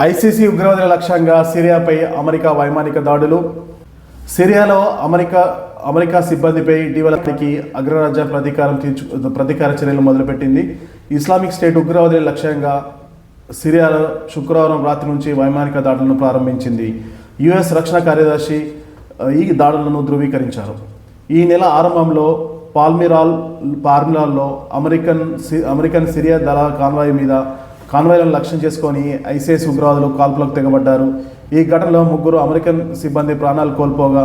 ICC ఉగ్రవాదుల లక్ష్యంగా సిరియాపై America వైమానిక దాడులు. సిరియాలో అమెరికా అమెరికా సిబ్బందిపై ఇటీవలకి అగ్రరాజ్య ప్రతీకారం తీర్చు ప్రతీకార చర్యలు మొదలుపెట్టింది. ఇస్లామిక్ స్టేట్ ఉగ్రవాదుల లక్ష్యంగా సిరియాలో శుక్రవారం రాత్రి నుంచి వైమానిక దాడులను ప్రారంభించింది. యుఎస్ రక్షణ కార్యదర్శి ఈ దాడులను ధృవీకరించారు. ఈ నెల ఆరంభంలో పాల్మిరాల్ పార్మిరాల్లో అమెరికన్ సి- అమెరికన్ సిరియా దళ కాన్వాయ్ మీద కాన్వాయ్లను లక్ష్యం చేసుకొని ఐసిఎస్ ఉగ్రవాదులు కాల్పులకు తెగబడ్డారు. ఈ ఘటనలో ముగ్గురు అమెరికన్ సిబ్బంది ప్రాణాలు కోల్పోగా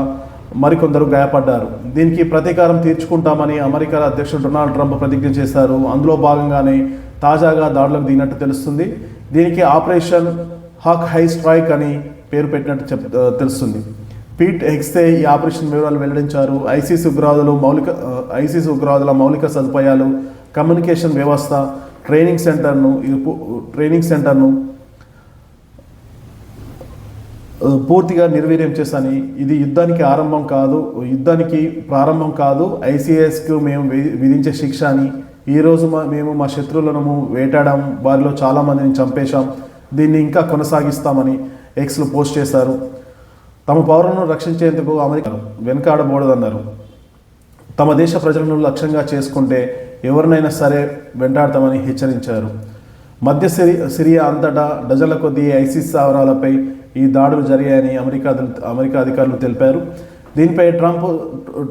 మరికొందరు గాయపడ్డారు. దీనికి ప్రతీకారం తీర్చుకుంటామని అమెరికా అధ్యక్షుడు డొనాల్డ్ ట్రంప్ ప్రతిజ్ఞ చేశారు. అందులో భాగంగానే తాజాగా దాడులకు దిగినట్టు తెలుస్తుంది. దీనికి ఆపరేషన్ హాక్ హై స్ట్రైక్ అని పేరు పెట్టినట్టు చెప్ తెలుస్తుంది. పీట్ హెక్స్తే ఈ ఆపరేషన్ వివరాలు వెల్లడించారు. ఐసీసీ ఉగ్రవాదులు మౌలిక ఐసీసీ ఉగ్రవాదుల మౌలిక సదుపాయాలు కమ్యూనికేషన్ వ్యవస్థ ట్రైనింగ్ సెంటర్ను ఇది ట్రైనింగ్ సెంటర్ను పూర్తిగా నిర్వీర్యం చేశాను. ఇది యుద్ధానికి ఆరంభం కాదు యుద్ధానికి ప్రారంభం కాదు. ఐసీఎస్కు మేము వి- విధించే శిక్ష అని ఈరోజు మా మేము మా శత్రువులను వేటాడాం. వారిలో చాలామందిని చంపేశాం. దీన్ని ఇంకా కొనసాగిస్తామని ఎక్స్లో పోస్ట్ చేశారు. తమ పౌరులను రక్షించేందుకు అమెరికా వెనకాడబోడదన్నారు. తమ దేశ ప్రజలను లక్ష్యంగా చేసుకుంటే ఎవరినైనా సరే వెంటాడతామని హెచ్చరించారు. మధ్య సిరి సిరియా అంతటా డజన్ల కొద్దీ ఐసిస్ స్థావరాలపై ఈ దాడులు జరిగాయని అమెరికా అమెరికా అధికారులు తెలిపారు. దీనిపై ట్రంప్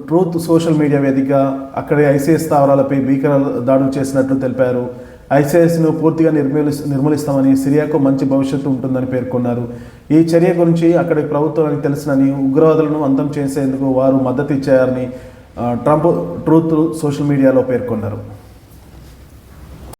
ట్రూత్ సోషల్ మీడియా వేదిక అక్కడి ఐసీఎస్ స్థావరాలపై భీకర దాడులు చేసినట్లు తెలిపారు. ఐసీఎస్ను పూర్తిగా నిర్మూలి నిర్మూలిస్తామని సిరియాకు మంచి భవిష్యత్తు ఉంటుందని పేర్కొన్నారు. ఈ చర్య గురించి అక్కడి ప్రభుత్వానికి తెలిసినని ఉగ్రవాదులను అంతం చేసేందుకు వారు మద్దతు ఇచ్చారని ట్రంప్ ట్రూత్ సోషల్ మీడియాలో పేర్కొన్నారు.